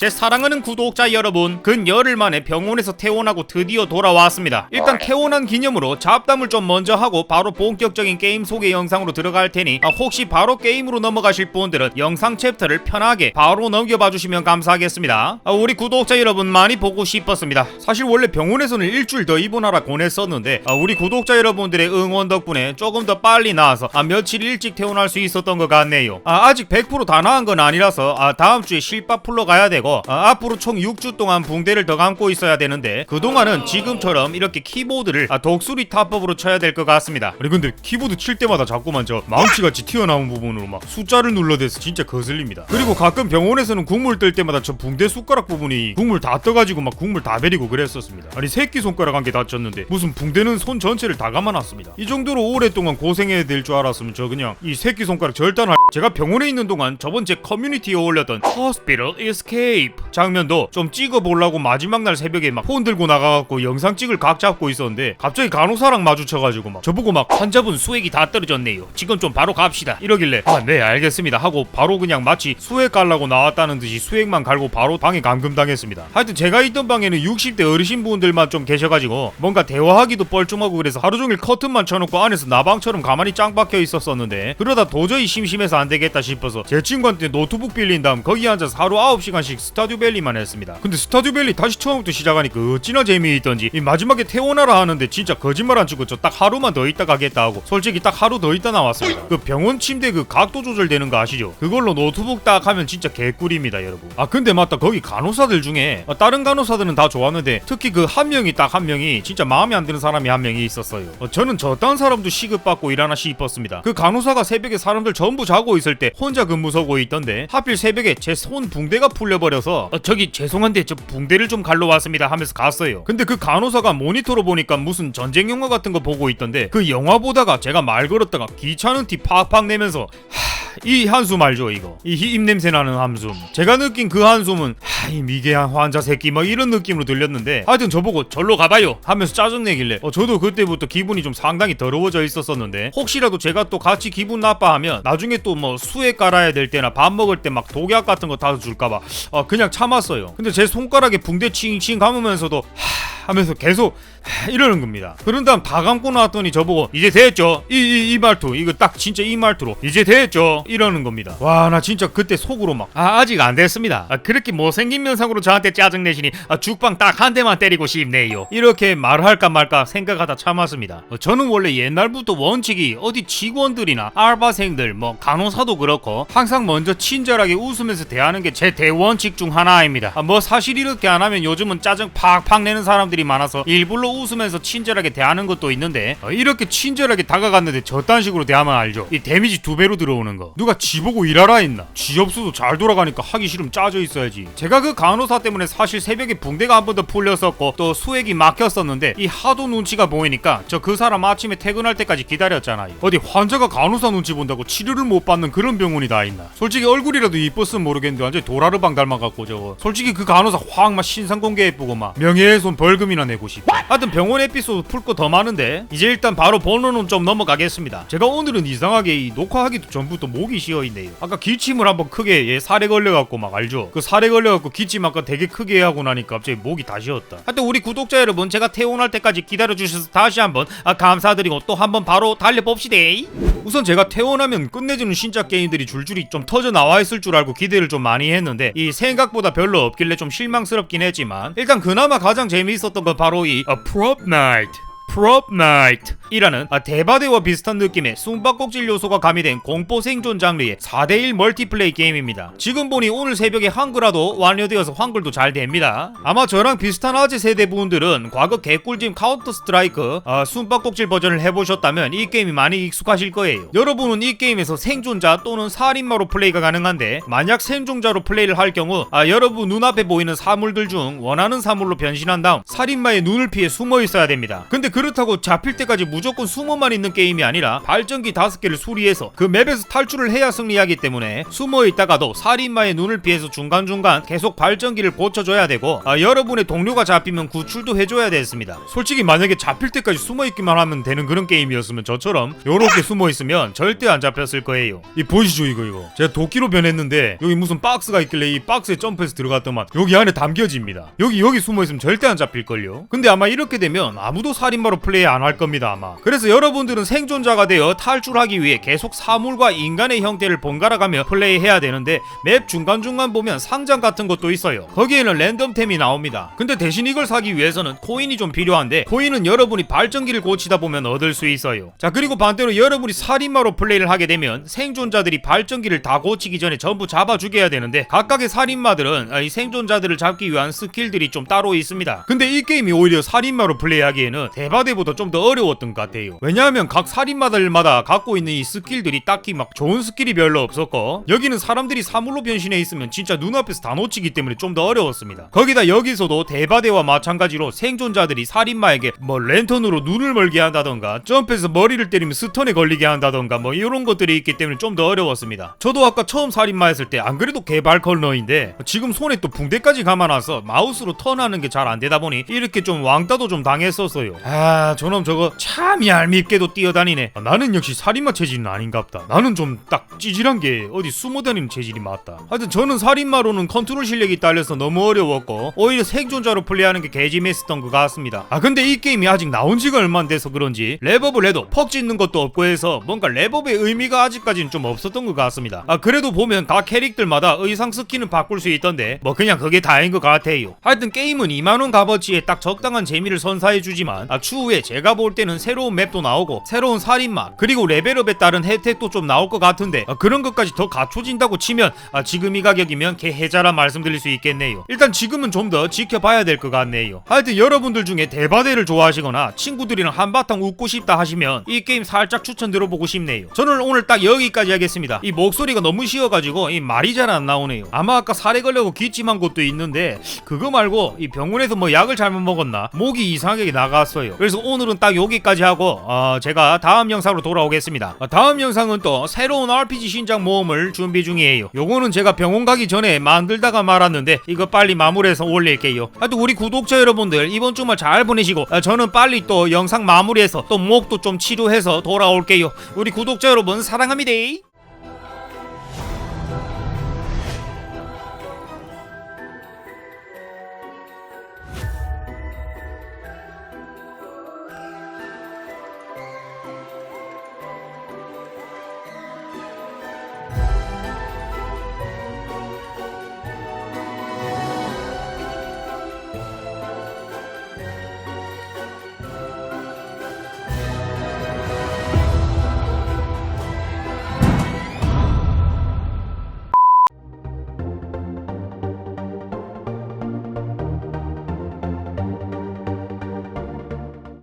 제 사랑하는 구독자 여러분, 근 열흘 만에 병원에서 퇴원하고 드디어 돌아왔습니다. 일단 퇴원한 기념으로 잡담을 좀 먼저 하고 바로 본격적인 게임 소개 영상으로 들어갈 테니 아, 혹시 바로 게임으로 넘어가실 분들은 영상 챕터를 편하게 바로 넘겨봐 주시면 감사하겠습니다. 아, 우리 구독자 여러분 많이 보고 싶었습니다. 사실 원래 병원에서는 일주일 더 입원하라 권했었는데 아, 우리 구독자 여러분들의 응원 덕분에 조금 더 빨리 나와서 아, 며칠 일찍 퇴원할 수 있었던 것 같네요. 아, 아직 100%다 나은 건 아니라서 아, 다음 주에 실밥 풀러 가야 되고 아, 앞으로 총 6주 동안 붕대를 더 감고 있어야 되는데 그동안은 지금처럼 이렇게 키보드를 아, 독수리 타법으로 쳐야 될 것 같습니다. 아니 근데 키보드 칠 때마다 자꾸만 저 마우치같이 튀어나온 부분으로 막 숫자를 눌러대서 진짜 거슬립니다. 그리고 가끔 병원에서는 국물 뜰 때마다 저 붕대 숟가락 부분이 국물 다 떠가지고 막 국물 다 베리고 그랬었습니다. 아니 새끼 손가락 한 개 다쳤는데 무슨 붕대는 손 전체를 다 감아놨습니다. 이 정도로 오랫동안 고생해야 될 줄 알았으면 저 그냥 이 새끼 손가락 절단할 제가 병원에 있는 동안 저번 제 커뮤니티에 올렸던 Hospital Escape 장면도 좀 찍어보려고 마지막 날 새벽에 막 폰 들고 나가갖고 영상 찍을 각 잡고 있었는데 갑자기 간호사랑 마주쳐가지고 막 저보고 막 환자분 수액이 다 떨어졌네요. 지금 좀 바로 갑시다. 이러길래 아 네 알겠습니다 하고 바로 그냥 마치 수액 갈라고 나왔다는 듯이 수액만 갈고 바로 방에 감금당했습니다. 하여튼 제가 있던 방에는 60대 어르신 분들만 좀 계셔가지고 뭔가 대화하기도 뻘쭘하고 그래서 하루 종일 커튼만 쳐놓고 안에서 나방처럼 가만히 짱 박혀 있었었는데 그러다 도저히 심심해서 안 되겠다 싶어서 제 친구한테 노트북 빌린 다음 거기 앉아서 하루 9시간씩 스타듀밸리만 했습니다. 근데 스타듀밸리 다시 처음부터 시작하니까 어찌나 재미있던지 이 마지막에 퇴원하라 하는데 진짜 거짓말 안 치고 저 딱 하루만 더 있다 가겠다 하고 솔직히 딱 하루 더 있다 나왔습니다. 그 병원 침대 그 각도 조절되는 거 아시죠? 그걸로 노트북 딱 하면 진짜 개꿀입니다 여러분. 아 근데 맞다 거기 간호사들 중에 어, 다른 간호사들은 다 좋았는데 특히 그 한 명이 딱 한 명이 진짜 마음에 안 드는 사람이 한 명이 있었어요. 어, 저는 저딴 사람도 시급받고 일하나 싶었습니다. 그 간호사가 새벽에 사람들 전부 자고 있을 때 혼자 근무 서고 있던데 하필 새벽에 제 손 붕대가 풀려버려서 어, 저기 죄송한데 저 붕대를 좀 갈러 왔습니다 하면서 갔어요. 근데 그 간호사가 모니터로 보니까 무슨 전쟁 영화 같은 거 보고 있던데 그 영화 보다가 제가 말 걸었다가 귀찮은 티 팍팍 내면서 이 한숨 알죠 이거? 이 입냄새 나는 한숨. 제가 느낀 그 한숨은 하, 이 미개한 환자 새끼 막 이런 느낌으로 들렸는데 하여튼 저보고 절로 가봐요 하면서 짜증내길래 어, 저도 그때부터 기분이 좀 상당히 더러워져 있었었는데 혹시라도 제가 또 같이 기분 나빠하면 나중에 또 뭐 수액 깔아야 될 때나 밥 먹을 때 막 독약 같은 거 타서 줄까봐 어, 그냥 참았어요. 근데 제 손가락에 붕대 칭칭 감으면서도 하, 하면서 계속 하, 이러는 겁니다. 그런 다음 다 감고 나왔더니 저보고 이제 됐죠? 이, 이, 이 말투 이거 딱 진짜 이 말투로 이제 됐죠? 이러는 겁니다. 와 나 진짜 그때 속으로 막 아, 아직 안 됐습니다. 아, 그렇게 못생긴 면상으로 저한테 짜증 내시니 아, 죽방 딱 한 대만 때리고 싶네요. 이렇게 말할까 말까 생각하다 참았습니다. 어, 저는 원래 옛날부터 원칙이 어디 직원들이나 알바생들 뭐 간호사도 그렇고 항상 먼저 친절하게 웃으면서 대하는 게 제 대원칙 중 하나입니다. 아, 뭐 사실 이렇게 안 하면 요즘은 짜증 팍팍 내는 사람 들이 많아서 일부러 웃으면서 친절하게 대하는 것도 있는데 어, 이렇게 친절하게 다가갔는데 저딴 식으로 대하면 알죠? 이 데미지 두 배로 들어오는 거. 누가 지보고 일하라 했나? 지 없어도 잘 돌아가니까 하기 싫으면 짜져 있어야지. 제가 그 간호사 때문에 사실 새벽에 붕대가 한 번 더 풀렸었고 또 수액이 막혔었는데 이 하도 눈치가 보이니까 저 그 사람 아침에 퇴근할 때까지 기다렸잖아요. 어디 환자가 간호사 눈치 본다고 치료를 못 받는 그런 병원이 다 있나? 솔직히 얼굴이라도 이뻤으면 모르겠는데 완전 도라르방 닮아갖고 저거. 솔직히 그 간호사 확 막 신상공개 예쁘고 막 명예훼손 벌금 이나 내고 싶어. 하여튼 병원 에피소드 풀 거 더 많은데 이제 일단 바로 본론은 좀 넘어가겠습니다. 제가 오늘은 이상하게 이 녹화하기도 전부터 목이 쉬어있네요. 아까 기침을 한번 크게 얘 살에 걸려갖고 막 알죠? 그 살에 걸려갖고 기침 아까 되게 크게 하고 나니까 갑자기 목이 다 쉬었다. 하여튼 우리 구독자 여러분 제가 퇴원할 때까지 기다려주셔서 다시 한번 아, 감사드리고 또 한번 바로 달려봅시다 우선 제가 퇴원하면 끝내주는 신작 게임들이 줄줄이 좀 터져 나와 있을 줄 알고 기대를 좀 많이 했는데 이 생각보다 별로 없길래 좀 실망스럽긴 했지만 일단 그나마 가장 재미있었던 건 바로 이 아, 프롭 나이트 프롭 나이트 이라는 아, 대바대와 비슷한 느낌의 숨바꼭질 요소가 가미된 공포 생존 장르의 4대1 멀티플레이 게임입니다. 지금 보니 오늘 새벽에 한글화도 완료되어서 한글도 잘 됩니다. 아마 저랑 비슷한 아재 세대 분들은 과거 개꿀잼 카운터 스트라이크 아, 숨바꼭질 버전을 해보셨다면 이 게임이 많이 익숙하실 거예요. 여러분은 이 게임에서 생존자 또는 살인마로 플레이가 가능한데 만약 생존자로 플레이를 할 경우 아, 여러분 눈앞에 보이는 사물들 중 원하는 사물로 변신한 다음 살인마의 눈을 피해 숨어 있어야 됩니다. 근데 그 그렇다고 잡힐 때까지 무조건 숨어만 있는 게임이 아니라 발전기 다섯 개를 수리해서 그 맵에서 탈출을 해야 승리하기 때문에 숨어 있다가도 살인마의 눈을 피해서 중간중간 계속 발전기를 고쳐줘야 되고 아, 여러분의 동료가 잡히면 구출도 해줘야 됐습니다. 솔직히 만약에 잡힐 때까지 숨어 있기만 하면 되는 그런 게임이었으면 저처럼 요렇게 숨어 있으면 절대 안 잡혔을 거예요. 이 보이시죠 이거 이거. 제가 도끼로 변했는데 여기 무슨 박스가 있길래 이 박스에 점프해서 들어갔더만 여기 안에 담겨집니다. 여기 여기 숨어 있으면 절대 안 잡힐걸요. 근데 아마 이렇게 되면 아무도 살인마 로 플레이 안 할 겁니다 아마. 그래서 여러분들은 생존자가 되어 탈출하기 위해 계속 사물과 인간의 형태를 번갈아가며 플레이해야 되는데 맵 중간중간 보면 상점 같은 것도 있어요. 거기에는 랜덤템이 나옵니다. 근데 대신 이걸 사기 위해서는 코인이 좀 필요한데 코인은 여러분이 발전기를 고치다 보면 얻을 수 있어요. 자 그리고 반대로 여러분이 살인마로 플레이를 하게 되면 생존자들이 발전기를 다 고치기 전에 전부 잡아 죽여야 되는데 각각의 살인마들은 아, 이 생존자들을 잡기 위한 스킬들이 좀 따로 있습니다. 근데 이 게임이 오히려 살인마로 플레이하기에는 대 바대보다 좀 더 어려웠던 것 같아요. 왜냐하면 각 살인마들마다 갖고 있는 이 스킬들이 딱히 막 좋은 스킬이 별로 없었고 여기는 사람들이 사물로 변신해 있으면 진짜 눈앞에서 다 놓치기 때문에 좀 더 어려웠습니다. 거기다 여기서도 대바대와 마찬가지로 생존자들이 살인마에게 뭐 랜턴으로 눈을 멀게 한다던가 점프해서 머리를 때리면 스턴에 걸리게 한다던가 뭐 이런 것들이 있기 때문에 좀 더 어려웠습니다. 저도 아까 처음 살인마 했을 때 안 그래도 개발 컬러인데 지금 손에 또 붕대까지 감아놔서 마우스로 턴하는 게 잘 안 되다 보니 이렇게 좀 왕따도 좀 당했었어요. 아 저놈 저거 참 얄밉게도 뛰어다니네. 아, 나는 역시 살인마 체질은 아닌갑다. 나는 좀 딱 찌질한 게 어디 숨어다니는 체질이 맞다. 하여튼 저는 살인마로는 컨트롤 실력이 딸려서 너무 어려웠고 오히려 생존자로 플레이하는 게 개짐했었던 것 같습니다. 아 근데 이 게임이 아직 나온 지가 얼마 안 돼서 그런지 랩업을 해도 퍽 찢는 것도 없고 해서 뭔가 랩업의 의미가 아직까지는 좀 없었던 것 같습니다. 아 그래도 보면 각 캐릭들마다 의상 스킨은 바꿀 수 있던데 뭐 그냥 그게 다인 것 같아요. 하여튼 게임은 2만원 값어치에 딱 적당한 재미를 선사해주지만 아 추후 에 제가 볼 때는 새로운 맵도 나오고 새로운 살인마 그리고 레벨업에 따른 혜택도 좀 나올 것 같은데 아, 그런 것까지 더 갖춰진다고 치면 아, 지금 이 가격이면 개해자라 말씀드릴 수 있겠네요. 일단 지금은 좀 더 지켜봐야 될 것 같네요. 하여튼 여러분들 중에 대바대를 좋아하시거나 친구들이랑 한바탕 웃고 싶다 하시면 이 게임 살짝 추천 들어보고 싶네요. 저는 오늘 딱 여기까지 하겠습니다. 이 목소리가 너무 쉬어가지고 이 말이 잘 안 나오네요. 아마 아까 살에 걸려고 기침한 것도 있는데 그거 말고 이 병원에서 뭐 약을 잘못 먹었나 목이 이상하게 나갔어요. 그래서 오늘은 딱 여기까지 하고 어, 제가 다음 영상으로 돌아오겠습니다. 어, 다음 영상은 또 새로운 RPG 신작 모험을 준비 중이에요. 요거는 제가 병원 가기 전에 만들다가 말았는데 이거 빨리 마무리해서 올릴게요. 하여튼 우리 구독자 여러분들 이번 주말 잘 보내시고 어, 저는 빨리 또 영상 마무리해서 또 목도 좀 치료해서 돌아올게요. 우리 구독자 여러분 사랑합니다.